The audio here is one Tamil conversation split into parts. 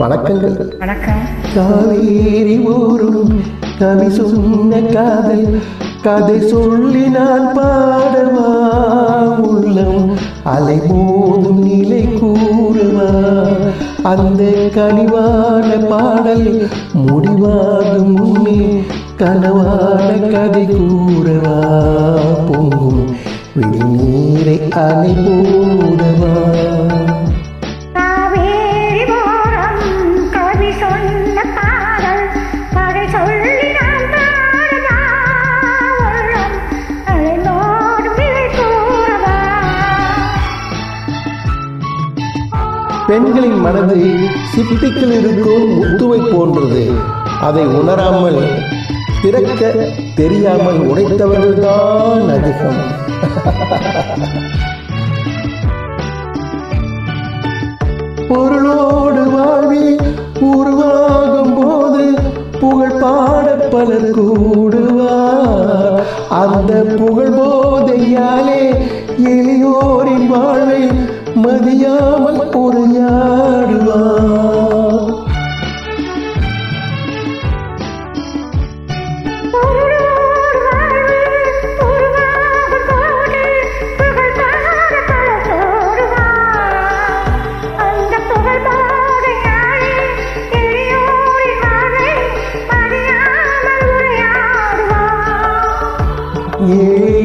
வணக்கங்கள். வணக்கம். காவேரி ஊரும் கவி சொன்ன காதல் கதை சொல்லி நான் பாடவா? உள்ளம் அலை மோதும் நிலை கூறுவா? அந்த கனிவான பாடல் முடிவாகும் முன்னே கனவான கதை கூறவா? பொங்கும் விழிநீரை அலை போடவா பெண்களின் மனது சிப்பிக்கில் இருக்கும் முத்துவை போன்றது. அதை உணராமல் திறக்க தெரியாமல் உடைத்தவர்கள்தான் அதிகம். பொருளோடு வாழ்வி உருவாகும் போது புகழ் பாட பலர் கூடுவார். அந்த புகழ் போதையாலே எளியோரின் வாழ்வை மதியாமல் ஒரு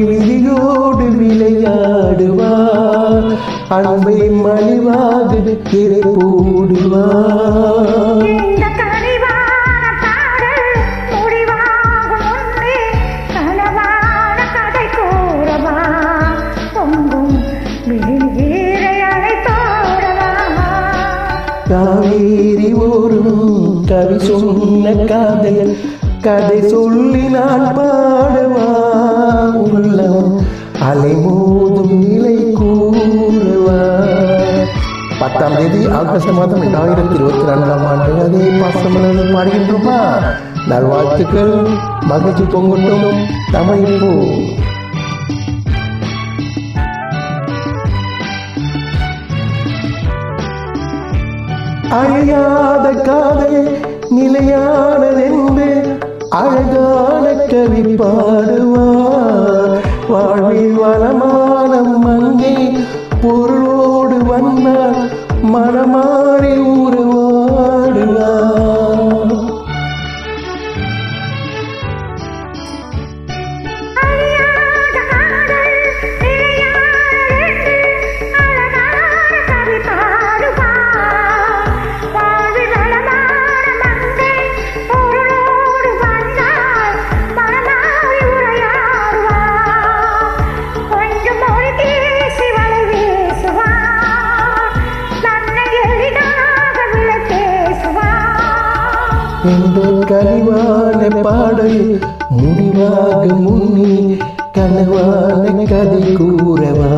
விதியோடு விளையாடுவார். அன்பை மலிவாக திரை போடுவார். காவேரி ஓரும் கவி சொன்ன காதல் கதை சொல்லி நான் பாடவா உள்ளம். அலைமோதும் நிலை கூறுவா. பத்தாம் தேதி ஆகஸ்ட் மாதம் இரண்டாயிரத்தி இருபத்தி நான்காம் ஆண்டு அதே பாசமலர் பாடுகின்றோமா? நல்வாழ்த்துக்கள். மகிழ்ச்சி பொங்கட்டும். தமிழ் அழியாத காதல் பேசுவார் கனிவான பாடல் முடிவாக முன்னி கனவான கதை கூறவா?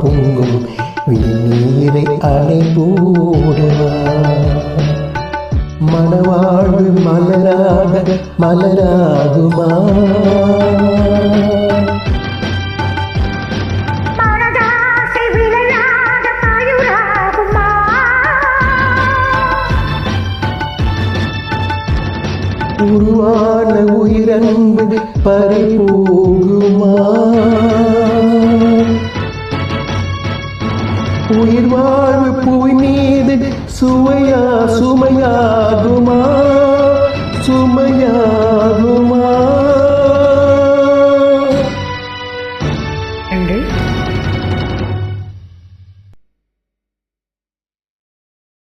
பொங்கும் விண்ணீரை அணை போடவா? மனவாழ்வு மலராக மலராகுமா? உருவான பறி பறிபோகுமா உயிர் வாழ்வு புவி மீது சுவையா சுமையாகுமா